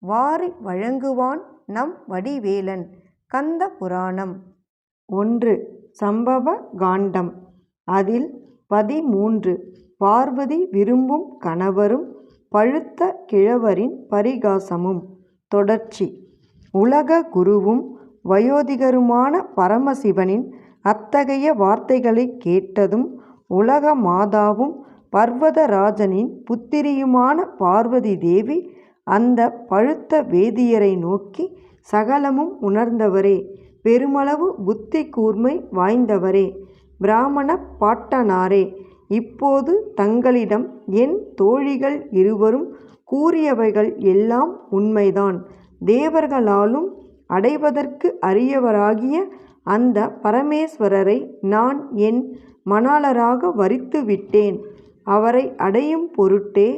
வாரி வழங்குவான் நம் வடிவேலன். கந்த புராணம். ஒன்று. சம்பவ காண்டம். அதில் பதிமூன்று. பார்வதி விரும்பும் கணவரும் பழுத்த கிழவரின் பரிகாசமும். தொடர்ச்சி. உலக குருவும் வயோதிகருமான பரமசிவனின் அத்தகைய வார்த்தைகளை கேட்டதும் உலக மாதாவும் பர்வதராஜனின் புத்திரியுமான பார்வதி தேவி அந்த பழுத்த வேதியரை நோக்கி சகலமும் உணர்ந்தவரே பெருமளவு புத்தி கூர்மை வாய்ந்தவரே பிராமண பாட்டனாரே இப்போது தங்களிடம் என் தோழிகள் இருவரும் கூறியவைகள் எல்லாம் உண்மைதான். தேவர்களாலும் அடைவதற்கு அரியவராகிய அந்த பரமேஸ்வரரை நான் என் மணாளராக வரித்து விட்டேன் அவரை அடையும் பொருட்டே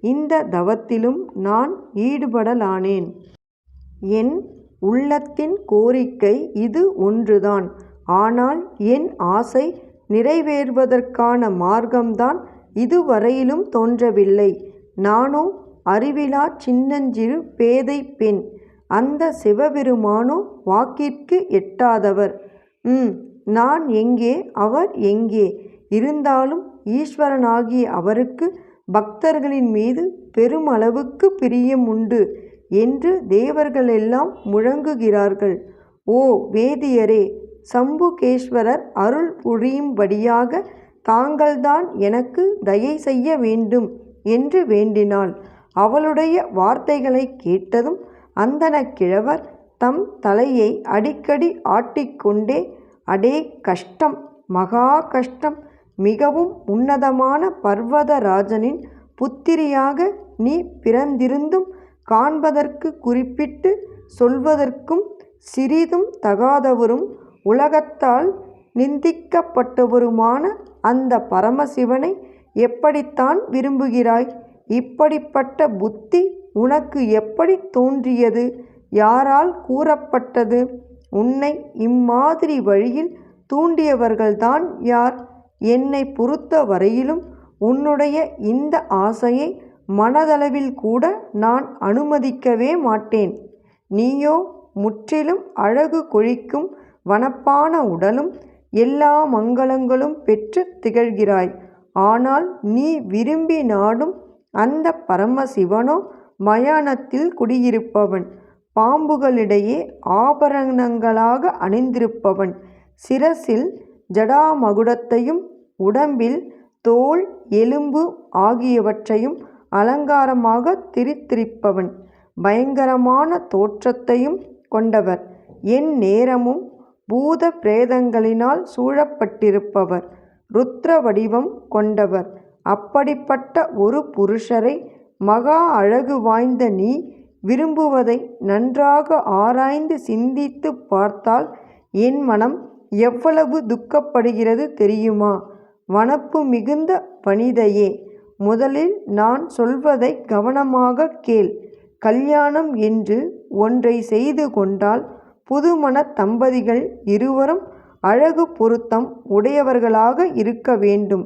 இந்த தவத்திலும் நான் ஈடுபடலானேன். என் உள்ளத்தின் கோரிக்கை இது ஒன்றுதான். ஆனால் என் ஆசை நிறைவேறுவதற்கான மார்க்கம்தான் இதுவரையிலும் தோன்றவில்லை. நானோ அறிவிலா சின்னஞ்சிறு பேதை பெண். அந்த சிவபெருமானோ வாக்கிற்கு எட்டாதவர். ம் நான் எங்கே? அவர் எங்கே? இருந்தாலும் ஈஸ்வரனாகிய அவருக்கு பக்தர்களின் மீது பெருமளவுக்கு பிரியம் உண்டு என்று தேவர்களெல்லாம் முழங்குகிறார்கள். ஓ வேதியரே சம்புகேஸ்வரர் அருள் புரியும்படியாக தாங்கள்தான் எனக்கு தயை செய்ய வேண்டும் என்று வேண்டினாள். அவளுடைய வார்த்தைகளை கேட்டதும் அந்தன கிழவர் தம் தலையை அடிக்கடி ஆட்டிக்கொண்டே அடே கஷ்டம் மகா கஷ்டம் மிகவும் உன்னதமான பர்வதராஜனின் புத்திரியாக நீ பிறந்திருந்தும் காண்பதற்கு குறிப்பிட்டு சொல்வதற்கும் சிறிதும் தகாதவரும் உலகத்தால் நிந்திக்கப்பட்டவருமான அந்த பரமசிவனை எப்படித்தான் விரும்புகிறாய்? இப்படிப்பட்ட புத்தி உனக்கு எப்படி தோன்றியது? யாரால் கூறப்பட்டது? உன்னை இம்மாதிரி வழியில் தூண்டியவர்கள்தான் யார்? என்னை பொறுத்த வரையிலும் உன்னுடைய இந்த ஆசையை மனதளவில் கூட நான் அனுமதிக்கவே மாட்டேன். நீயோ முற்றிலும் அழகு கொழிக்கும் வனப்பான உடலும் எல்லா மங்களங்களும் பெற்று திகழ்கிறாய். ஆனால் நீ விரும்பி நாடும் அந்த பரமசிவனோ மயானத்தில் குடியிருப்பவன். பாம்புகளிடையே ஆபரணங்களாக அணிந்திருப்பவன். சிரசில் ஜடாமகுடத்தையும் உடம்பில் தோல் எலும்பு ஆகியவற்றையும் அலங்காரமாக திரித்திரிப்பவன். பயங்கரமான தோற்றத்தையும் கொண்டவர். என் நேரமும் பூத பிரேதங்களினால் சூழப்பட்டிருப்பவர். ருத்ர வடிவம் கொண்டவர். அப்படிப்பட்ட ஒரு புருஷரை மகா அழகு வாய்ந்த நீ விரும்புவதை நன்றாக ஆராய்ந்து சிந்தித்து பார்த்தால் என் மனம் எவ்வளவு துக்கப்படுகிறது தெரியுமா? வனப்பு மிகுந்த வனிதையே முதலில் நான் சொல்வதை கவனமாக கேள். கல்யாணம் என்று ஒன்றை செய்து கொண்டால் புதுமண தம்பதிகள் இருவரும் அழகு பொருத்தம் உடையவர்களாக இருக்க வேண்டும்.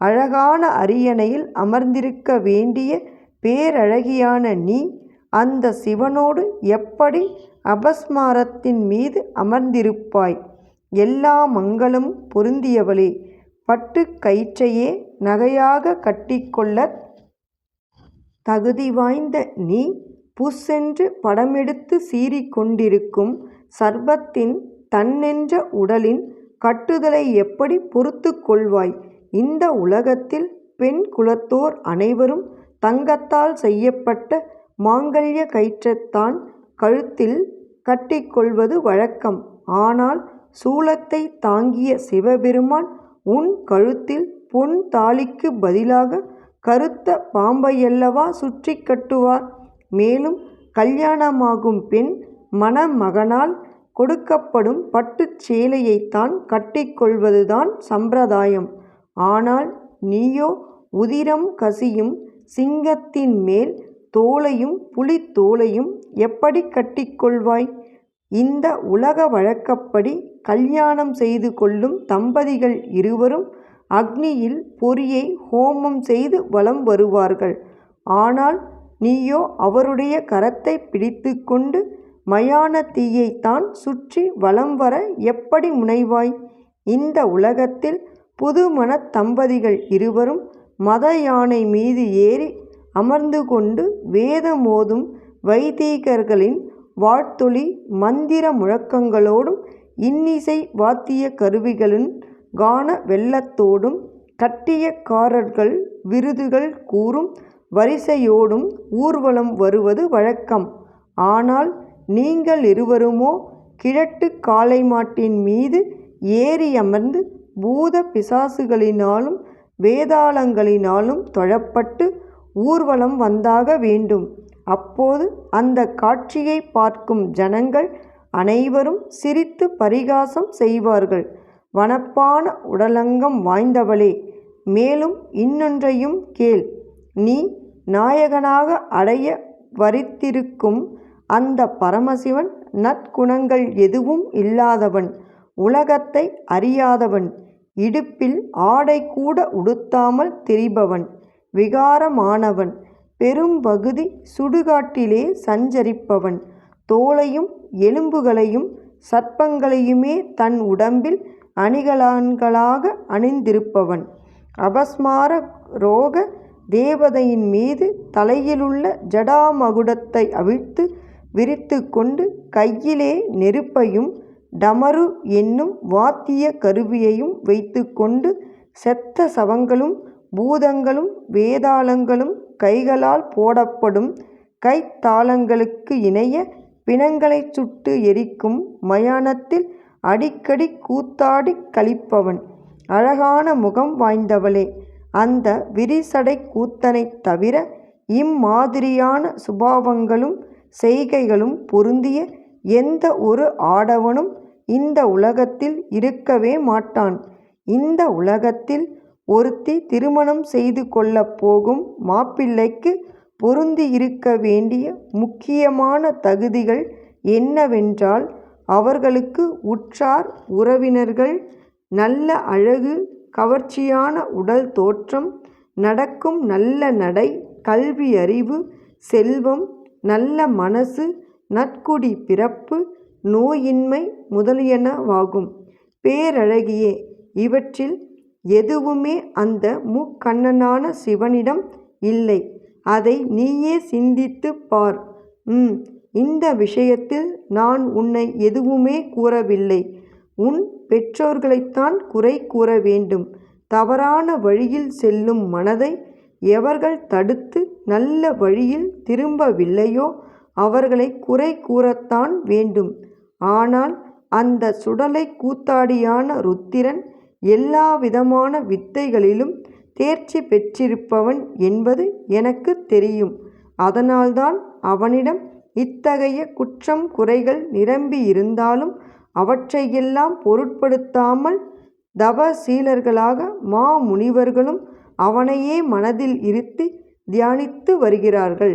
அழகான அரியணையில் அமர்ந்திருக்க வேண்டிய பேரழகியான நீ அந்த சிவனோடு எப்படி அபஸ்மாரத்தின் மீது அமர்ந்திருப்பாய்? எல்லா மங்களும் பொருந்தியவளே பட்டு கயிற்றையே நகையாக கட்டிக்கொள்ளத் தகுதி வாய்ந்த நீ புஸ்ஸென்று படமெடுத்து சீறிக்கொண்டிருக்கும் சர்ப்பத்தின் தன்னென்ற உடலின் கட்டுதலை எப்படி பொறுத்து கொள்வாய்? இந்த உலகத்தில் பெண் குலத்தோர் அனைவரும் தங்கத்தால் செய்யப்பட்ட மாங்கல்ய கயிற்றைத்தான் கழுத்தில் கட்டிக்கொள்வது வழக்கம். ஆனால் சூலத்தை தாங்கிய சிவபெருமான் உன் கழுத்தில் பொன் தாலிக்கு பதிலாக கருத்த பாம்பையல்லவா சுற்றி கட்டுவார் மேலும் கல்யாணமாகும் பெண் மணமகனால் கொடுக்கப்படும் பட்டுச் சேலையைத்தான் கட்டிக்கொள்வதுதான் சம்பிரதாயம். ஆனால் நீயோ உதிரம் கசியும் சிங்கத்தின் மேல் தோலையும் புலித்தோலையும் எப்படி கட்டிக்கொள்வாய்? இந்த உலக வழக்கப்படி கல்யாணம் செய்து கொள்ளும் தம்பதிகள் இருவரும் அக்னியில் பொறியை ஹோமம் செய்து வலம் வருவார்கள். ஆனால் நீயோ அவருடைய கரத்தைப் பிடித்துக்கொண்டு மயான தீயைத்தான் சுற்றி வலம் வர எப்படி முனைவாய்? இந்த உலகத்தில் புதுமண தம்பதிகள் இருவரும் மத யானை மீது ஏறி அமர்ந்து கொண்டு வேதம் ஓதும் வைதிகர்களின் வாழ்த்தொலி மந்திர முழக்கங்களோடும் இன்னிசை வாத்திய கருவிகளின் கான வெள்ளத்தோடும் கட்டியக்காரர்கள் விருதுகள் கூறும் வரிசையோடும் ஊர்வலம் வருவது வழக்கம். ஆனால் நீங்களிருவருமோ கிழட்டுக் காளைமாட்டின் மீது ஏறியமர்ந்து பூத பிசாசுகளினாலும் வேதாளங்களினாலும் தொழப்பட்டு ஊர்வலம் வந்தாக வேண்டும். அப்போது அந்தக் காட்சியைப் பார்க்கும் ஜனங்கள் அனைவரும் சிரித்து பரிகாசம் செய்வார்கள். வனப்பான உடலங்கம் வாய்ந்தவளே மேலும் இன்னொன்றையும் கேள். நீ நாயகனாக அடைய வரித்திருக்கும் அந்த பரமசிவன் நற்குணங்கள் எதுவும் இல்லாதவன் உலகத்தை அறியாதவன் இடுப்பில் ஆடை கூட உடுத்தாமல் திரிபவன் விகாரமானவன் பெரும்பகுதி சுடுகாட்டிலே சஞ்சரிப்பவன் தோலையும் எலும்புகளையும் சர்ப்பங்களையுமே தன் உடம்பில் அணிகலன்களாக அணிந்திருப்பவன். அபஸ்மார ரோக தேவதையின் மீது தலையிலுள்ள ஜடாமகுடத்தை அவிழ்த்து விரித்துக்கொண்டு கையிலே நெருப்பையும் டமரு என்னும் வாத்திய கருவியையும் வைத்துக்கொண்டு செத்த சவங்களும் பூதங்களும் வேதாளங்களும் கைகளால் போடப்படும் கைத்தாளங்களுக்கு இணைய பிணங்களைச் சுட்டு எரிக்கும் மயானத்தில் அடிக்கடி கூத்தாடிக் களிப்பவன். அழகான முகம் வாய்ந்தவளே அந்த விரிசடைக் கூத்தனைத் தவிர இம்மாதிரியான சுபாவங்களும் செய்கைகளும் பொருந்திய எந்த ஒரு ஆடவனும் இந்த உலகத்தில் இருக்கவே மாட்டான். இந்த உலகத்தில் ஒருத்தி திருமணம் செய்து கொள்ளப் போகும் மாப்பிள்ளைக்கு பொருந்தியிருக்க வேண்டிய முக்கியமான தகுதிகள் என்னவென்றால் அவர்களுக்கு உற்றார் உறவினர்கள் நல்ல அழகு கவர்ச்சியான உடல் தோற்றம் நடக்கும் நல்ல நடை கல்வியறிவு செல்வம் நல்ல மனசு நற்குடி பிறப்பு நோயின்மை முதலியனவாகும். பேரழகியே இவற்றில் எதுவுமே அந்த முக்கண்ணனான சிவனிடம் இல்லை. அதை நீயே சிந்தித்துப் பார். ம். இந்த விஷயத்தில் நான் உன்னை எதுவுமே கூறவில்லை. உன் பெற்றோர்களைத்தான் குறை கூற வேண்டும். தவறான வழியில் செல்லும் மனதை எவர்கள் தடுத்து நல்ல வழியில் திரும்பவில்லையோ அவர்களை குறை கூறத்தான் வேண்டும். ஆனால் அந்த சுடலை கூத்தாடியான ருத்திரன் எல்லா விதமான வித்தைகளிலும் தேர்ச்சி பெற்றிருப்பவன் என்பது எனக்குத் தெரியும். அதனால்தான் அவனிடம் இத்தகைய குற்றம் குறைகள் நிரம்பியிருந்தாலும் அவற்றையெல்லாம் பொருட்படுத்தாமல் தவசீலர்களாக மாமுனிவர்களும் அவனையே மனதில் இருத்தி தியானித்து வருகிறார்கள்.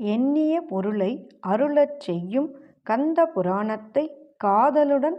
எண்ணிய பொருளை அருளச் செய்யும் கந்த புராணத்தை காதலுடன்